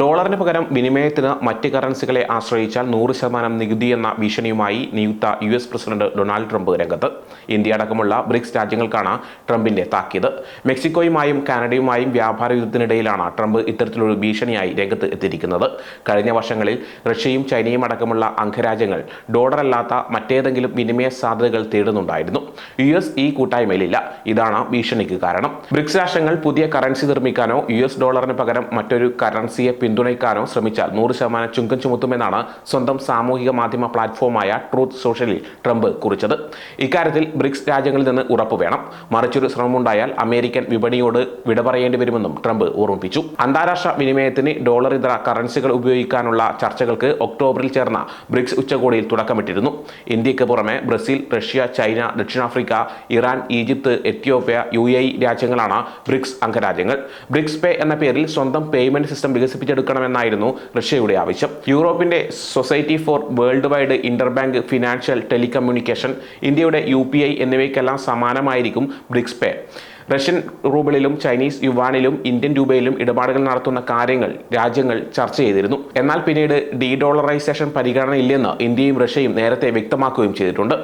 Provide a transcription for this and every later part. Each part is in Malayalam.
ഡോളറിന് പകരം വിനിമയത്തിന് മറ്റ് കറൻസികളെ ആശ്രയിച്ചാൽ നൂറ് ശതമാനം നികുതി എന്ന ഭീഷണിയുമായി നിയുക്ത U S president Donald Trump രംഗത്ത്. ഇന്ത്യ അടക്കമുള്ള ബ്രിക്സ് രാജ്യങ്ങൾക്കാണ് ട്രംപിന്റെ താക്കീത്. മെക്സിക്കോയുമായും കാനഡയുമായും വ്യാപാര യുദ്ധത്തിനിടയിലാണ് ട്രംപ് ഇത്തരത്തിലൊരു ഭീഷണിയായി രംഗത്ത് എത്തിയിരിക്കുന്നത്. കഴിഞ്ഞ വർഷങ്ങളിൽ റഷ്യയും ചൈനയും അടക്കമുള്ള അംഗരാജ്യങ്ങൾ ഡോളറല്ലാത്ത മറ്റേതെങ്കിലും വിനിമയ സാധ്യതകൾ തേടുന്നുണ്ടായിരുന്നു. യു എസ് ഈ കൂട്ടായ്മയിലില്ല. ഇതാണ് ഭീഷണിക്ക് കാരണം. ബ്രിക്സ് രാഷ്ട്രങ്ങൾ പുതിയ കറൻസി നിർമ്മിക്കാനോ യു എസ് ഡോളറിന് പകരം മറ്റൊരു കറൻസിയെ പിന്തുണയ്ക്കാനോ ശ്രമിച്ചാൽ നൂറ് ശതമാനം ചുങ്കം ചുമത്തുമെന്നാണ് സ്വന്തം സാമൂഹിക മാധ്യമ പ്ലാറ്റ്ഫോമായ ട്രൂത്ത് സോഷ്യലിൽ ട്രംപ് കുറിച്ചത്. ഇക്കാര്യത്തിൽ ബ്രിക്സ് രാജ്യങ്ങളിൽ നിന്ന് ഉറപ്പ് വേണം. മറിച്ചൊരു ശ്രമമുണ്ടായാൽ അമേരിക്കൻ വിപണിയോട് വിട പറയേണ്ടി വരുമെന്നും ട്രംപ് ഓർമ്മിപ്പിച്ചു. അന്താരാഷ്ട്ര വിനിമയത്തിന് ഡോളർ ഇതര കറൻസികൾ ഉപയോഗിക്കാനുള്ള ചർച്ചകൾക്ക് ഒക്ടോബറിൽ ചേർന്ന ബ്രിക്സ് ഉച്ചകോടിയിൽ തുടക്കമിട്ടിരുന്നു. ഇന്ത്യയ്ക്ക് പുറമെ ബ്രസീൽ റഷ്യ ചൈന ദക്ഷിണാഫ്രിക്ക ഇറാൻ ഈജിപ്ത് എത്യോപ്യ യു രാജ്യങ്ങളാണ് ബ്രിക്സ് അംഗരാജ്യങ്ങൾ. ബ്രിക്സ് പേ എന്ന പേരിൽ സ്വന്തം പേയ്മെന്റ് സിസ്റ്റം വികസിപ്പിച്ചെടുക്കണമെന്നായിരുന്നു റഷ്യയുടെ ആവശ്യം. യൂറോപ്പിന്റെ society for world wide interbank financial telecommunication ഇന്ത്യയുടെ യു പി ഐ എന്നിവയ്ക്കെല്ലാം സമാനമായിരിക്കും ബ്രിക്സ് പേ. റഷ്യൻ റൂബിളിലും ചൈനീസ് യുവാനിലും ഇന്ത്യൻ രൂപയിലും ഇടപാടുകൾ നടത്തുന്ന കാര്യങ്ങൾ രാജ്യങ്ങൾ ചർച്ച ചെയ്തിരുന്നു. എന്നാൽ പിന്നീട് ഡി ഡോളറൈസേഷൻ പരിഗണനയില്ലെന്ന് ഇന്ത്യയും റഷ്യയും നേരത്തെ വ്യക്തമാക്കുകയും ചെയ്തിട്ടുണ്ട്.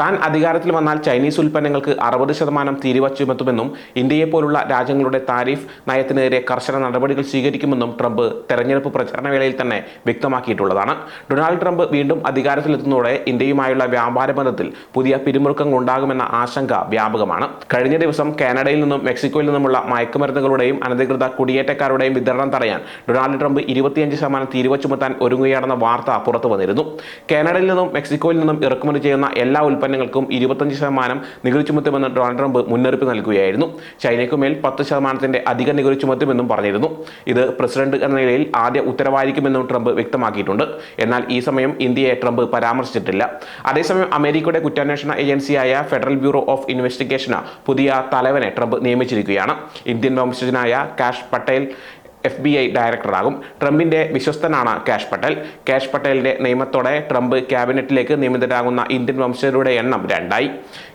താൻ അധികാരത്തിൽ വന്നാൽ ചൈനീസ് ഉൽപ്പന്നങ്ങൾക്ക് അറുപത് ശതമാനം തീരുവ ചുമത്തുമെന്നും ഇന്ത്യയെ പോലുള്ള രാജ്യങ്ങളുടെ താരിഫ് നയത്തിനെതിരെ കർശന നടപടികൾ സ്വീകരിക്കുമെന്നും ട്രംപ് തെരഞ്ഞെടുപ്പ് പ്രചാരണ വേളയിൽ തന്നെ വ്യക്തമാക്കിയിട്ടുള്ളതാണ്. ഡൊണാൾഡ് ട്രംപ് വീണ്ടും അധികാരത്തിലെത്തുന്നതോടെ ഇന്ത്യയുമായുള്ള വ്യാപാര ബന്ധത്തിൽ പുതിയ പിരിമുറുക്കങ്ങൾ ഉണ്ടാകുമെന്ന ആശങ്ക വ്യാപകമാണ്. കഴിഞ്ഞ ദിവസം കാനഡയിൽ നിന്നും മെക്സിക്കോയിൽ നിന്നുമുള്ള മയക്കുമരുന്നുകളുടെയും അനധികൃത കുടിയേറ്റക്കാരുടെയും വിതരണം തടയാൻ ഡൊണാൾഡ് ട്രംപ് ഇരുപത്തിയഞ്ച് ശതമാനം തീരുവ ചുമത്താൻ ഒരുങ്ങുകയാണെന്ന വാർത്ത പുറത്തു വന്നിരുന്നു. കാനഡയിൽ നിന്നും മെക്സിക്കോയിൽ നിന്നും ഇറക്കുമതി ചെയ്യുന്ന എല്ലാ ഉൽപ്പന്നങ്ങൾക്കും ഇരുപത്തഞ്ച് ശതമാനം നികുതി ചുമത്തുമെന്ന് ഡൊണാൾഡ് ട്രംപ് മുന്നറിയിപ്പ് നൽകുകയായിരുന്നു. ചൈനയ്ക്കുമേൽ പത്ത് ശതമാനത്തിന്റെ അധിക നികുതി ചുമത്തുമെന്നും പറഞ്ഞിരുന്നു. ഇത് പ്രസിഡന്റ് എന്ന നിലയിൽ ആദ്യ ഉത്തരവായിരിക്കുമെന്നും ട്രംപ് വ്യക്തമാക്കിയിട്ടുണ്ട്. എന്നാൽ ഈ സമയം ഇന്ത്യയെ ട്രംപ് പരാമർശിച്ചിട്ടില്ല. അതേസമയം അമേരിക്കയുടെ കുറ്റാന്വേഷണ ഏജൻസിയായ ഫെഡറൽ ബ്യൂറോ ഓഫ് ഇൻവെസ്റ്റിഗേഷന് പുതിയ തലവനെ ട്രംപ് നിയമിച്ചിരിക്കുകയാണ്. ഇന്ത്യൻ വംശജനായ Kash Patel F B I ഡയറക്ടറാകും. ട്രംപിന്റെ വിശ്വസ്തനാണ് കാഷ് പട്ടേൽ. കാഷ് പട്ടേലിന്റെ നിയമത്തോടെ ട്രംപ് ക്യാബിനറ്റിലേക്ക് നിയമിതരാകുന്ന ഇന്ത്യൻ വംശജരുടെ എണ്ണം രണ്ടായി.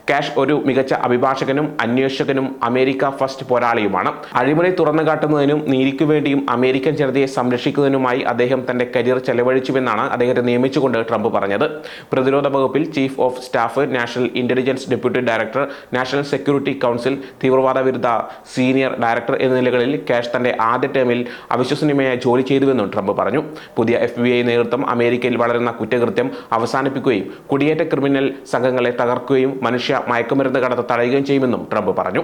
കാഷ് ഒരു മികച്ച അഭിഭാഷകനും അന്വേഷകനും അമേരിക്ക ഫസ്റ്റ് പോരാളിയുമാണ്. അഴിമതി തുറന്നു കാട്ടുന്നതിനും നീതിക്കു വേണ്ടിയും അമേരിക്കൻ ജനതയെ സംരക്ഷിക്കുന്നതിനുമായി അദ്ദേഹം തന്റെ കരിയർ ചെലവഴിച്ചുവെന്നാണ് അദ്ദേഹത്തെ നിയമിച്ചുകൊണ്ട് ട്രംപ് പറഞ്ഞത്. പ്രതിരോധ വകുപ്പിൽ chief of staff national intelligence deputy director national security council തീവ്രവാദ വിരുദ്ധ സീനിയർ ഡയറക്ടർ എന്നീ നിലകളിൽ കാഷ് തന്റെ ആദ്യ ടേമിൽ അവിശ്വസനീയമായ ജോലി ചെയ്തുവെന്നും ട്രംപ് പറഞ്ഞു. പുതിയ എഫ് ബി ഐ നേതൃത്വം അമേരിക്കയിൽ വളരുന്ന കുറ്റകൃത്യം അവസാനിപ്പിക്കുകയും കുടിയേറ്റ ക്രിമിനൽ സംഘങ്ങളെ തകർക്കുകയും മനുഷ്യ മയക്കുമരുന്ന് കടത്ത് തടയുകയും ചെയ്യുമെന്നും ട്രംപ് പറഞ്ഞു.